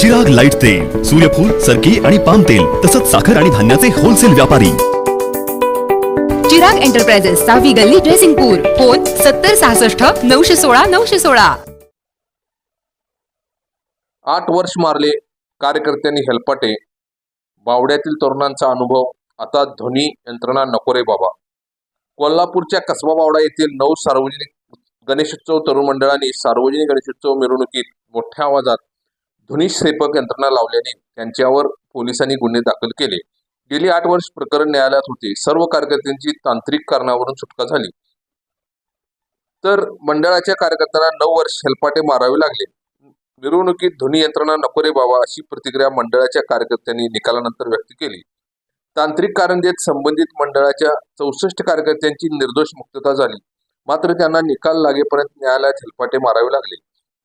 Chirag light तेल सूर्यफूल सरकी आणि पाम तेल तसंच साखर आणि धान्याचे होलसेल व्यापारी. चिराग एंटरप्राइजेस सहावी गल्ली ड्रेसिंगपूर फोन सत्तर सहासष्ट नऊशे सोळा नऊशे सोळा. आठ वर्ष मारले कार्यकर्त्यांनी हेलपाटे. बावड्यातील तरुणांचा अनुभव आता ध्वनी यंत्रणा नको रे बाबा. कोल्हापूरच्या कसबा बावडा येथील नऊ सार्वजनिक गणेशोत्सव तरुण मंडळांनी सार्वजनिक गणेशोत्सव मिरवणुकीत मोठ्या आवाजात ध्वनिक्षेपक यंत्रणा लावल्याने त्यांच्यावर पोलिसांनी गुन्हे दाखल केले. गेली आठ वर्ष प्रकरण न्यायालयात होते. सर्व कार्यकर्त्यांची तांत्रिक कारणावरून सुटका झाली. तर मंडळाच्या कार्यकर्त्यांना नऊ वर्ष हेलपाटे मारावे लागले. मिरवणुकीत ध्वनी यंत्रणा नको रे बाबा अशी प्रतिक्रिया मंडळाच्या कार्यकर्त्यांनी निकालानंतर व्यक्त केली. तांत्रिक कारण देत संबंधित मंडळाच्या चौसष्ट कार्यकर्त्यांची निर्दोष मुक्तता झाली. मात्र त्यांना निकाल लागेपर्यंत न्यायालयात हेलपाटे मारावे लागले.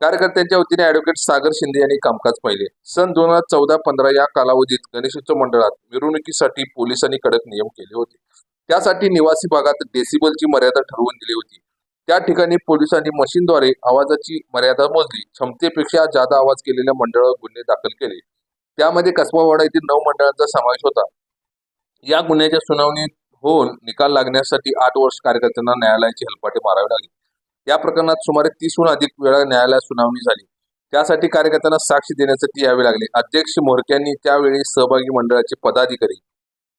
कार्यकर्त्यांच्या वतीने ऍडव्होकेट सागर शिंदे यांनी कामकाज पाहिले. सन दोन हजार चौदा पंधरा या कालावधीत गणेशोत्सव मंडळात मिरवणुकीसाठी पोलिसांनी कडक नियम केले होते. त्यासाठी निवासी भागात डेसिबलची मर्यादा ठरवून दिली होती. त्या ठिकाणी पोलिसांनी मशीनद्वारे आवाजाची मर्यादा मोजली. क्षमतेपेक्षा जादा आवाज केलेल्या मंडळावर गुन्हे दाखल केले. त्यामध्ये कसबावाडा येथील नऊ मंडळांचा समावेश होता. या गुन्ह्याच्या सुनावणीत होऊन निकाल लागण्यासाठी आठ वर्ष कार्यकर्त्यांना न्यायालयाची हलपाटे मारावे लागले. या प्रकरणात सुमारे तीसहून अधिक वेळा न्यायालयात सुनावणी झाली. त्यासाठी कार्यकर्त्यांना साक्षी देण्यासाठी यावे लागले. अध्यक्ष मोरक्यांनी त्यावेळी सहभागी मंडळाचे पदाधिकारी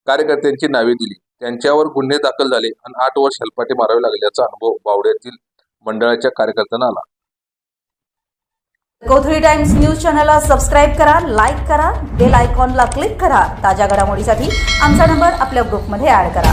कार्यकर्त्यांची नावे दिली. त्यांच्यावर गुन्हे दाखल झाले आणि आठ वर्ष हेलपाटे मारावे लागल्याचा अनुभव बावड्यातील मंडळाच्या कार्यकर्त्यांना आला. गोधडी टाइम्स न्यूज चॅनलला सबस्क्राईब करा लाईक करा बेल आयकॉनला क्लिक करा. ताज्या घडामोडीसाठी आमचा नंबर आपल्या ग्रुपमध्ये ऍड करा.